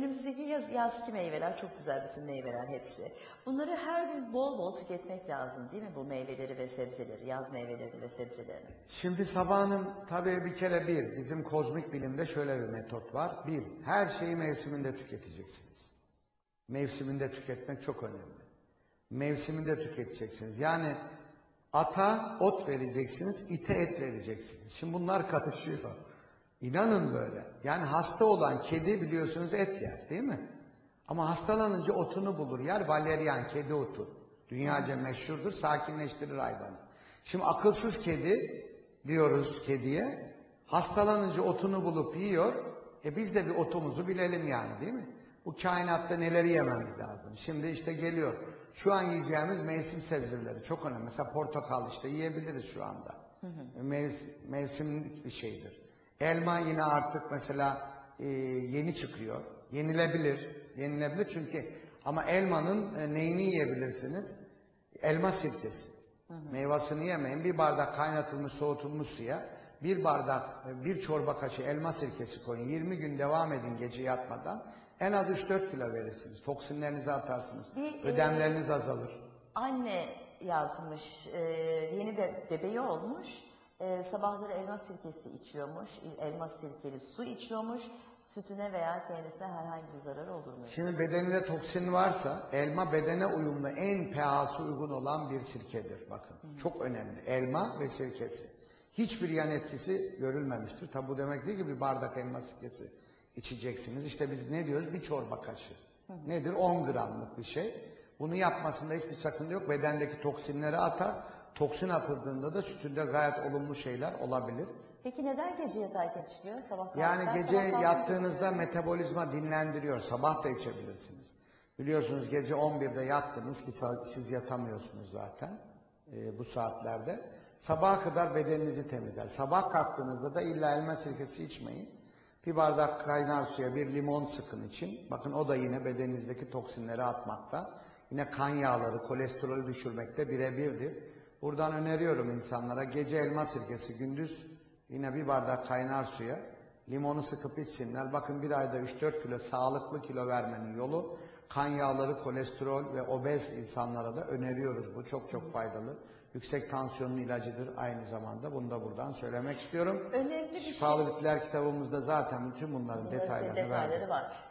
önümüzdeki yaz, yazki meyveler çok güzel bütün meyveler hepsi. Bunları her gün bol bol tüketmek lazım değil mi bu meyveleri ve sebzeleri, yaz meyvelerini ve sebzelerini? Şimdi sabahın tabii bir kere bir, bizim kozmik bilimde şöyle bir metot var. Bir, her şeyi mevsiminde tüketeceksiniz. Mevsiminde tüketmek çok önemli. Mevsiminde tüketeceksiniz. Yani ata ot vereceksiniz, ite et vereceksiniz. Şimdi bunlar katışıyor. İnanın böyle. Yani hasta olan kedi biliyorsunuz et yer değil mi? Ama hastalanınca otunu bulur yer. Valerian kedi otu. Dünyaca meşhurdur, sakinleştirir hayvanı. Şimdi akılsız kedi diyoruz kediye. Hastalanınca otunu bulup yiyor. E biz de bir otumuzu bilelim yani değil mi? Bu kainatta neleri yememiz lazım. Şimdi işte geliyor. Şu an yiyeceğimiz mevsim sebzeleri çok önemli. Mesela portakal işte yiyebiliriz şu anda. Mev- mevsimlik bir şeydir. Elma yine artık mesela e, yeni çıkıyor. Yenilebilir. Yenilebilir çünkü ama elmanın e, neyini yiyebilirsiniz? Elma sirkesi. Meyvasını yemeyin. Bir bardak kaynatılmış soğutulmuş suya bir bardak, e, bir çorba kaşığı elma sirkesi koyun. 20 gün devam edin gece yatmadan. En az 3-4 kilo verirsiniz. Toksinlerinizi atarsınız. Bir, e, Ödemleriniz azalır. Anne yazmış, e, yeni de bebeği olmuş, e, sabahları elma sirkesi içiyormuş, elma sirkeli su içiyormuş, sütüne veya kendisine herhangi bir zararı olur mu? Şimdi bedeninde toksin varsa elma bedene uyumlu en pH'sı uygun olan bir sirkedir. Bakın çok önemli. Elma ve sirkesi. Hiçbir yan etkisi görülmemiştir. Tabi bu demek değil ki bir bardak elma sirkesi içeceksiniz. İşte biz ne diyoruz? Bir çorba kaşığı. Nedir? 10 gramlık bir şey. Bunu yapmasında hiçbir sakınca yok. Bedendeki toksinleri atar. Toksin atıldığında da sütünde gayet olumlu şeyler olabilir. Peki neden gece yatarken çıkıyor? Sabah Yani gece sabah yattığınızda metabolizma dinlendiriyor. Sabah da içebilirsiniz. Biliyorsunuz gece 11'de yattınız ki siz yatamıyorsunuz zaten e, bu saatlerde. Sabaha kadar bedeninizi temizler. Sabah kalktığınızda da illa elma sirkesi içmeyin. Bir bardak kaynar suya bir limon sıkın için. Bakın o da yine bedeninizdeki toksinleri atmakta. Yine kan yağları, kolesterolü düşürmekte birebirdir. Buradan öneriyorum insanlara gece elma sirkesi, gündüz yine bir bardak kaynar suya limonu sıkıp içsinler. Bakın bir ayda 3-4 kilo sağlıklı kilo vermenin yolu kan yağları, kolesterol ve obez insanlara da öneriyoruz. Bu çok çok faydalı. Yüksek tansiyonun ilacıdır aynı zamanda. Bunu da buradan söylemek istiyorum. Önemli bir şey. Şifalı Bitkiler kitabımızda zaten bütün bunların Bunların detaylarını detayları verdik. var.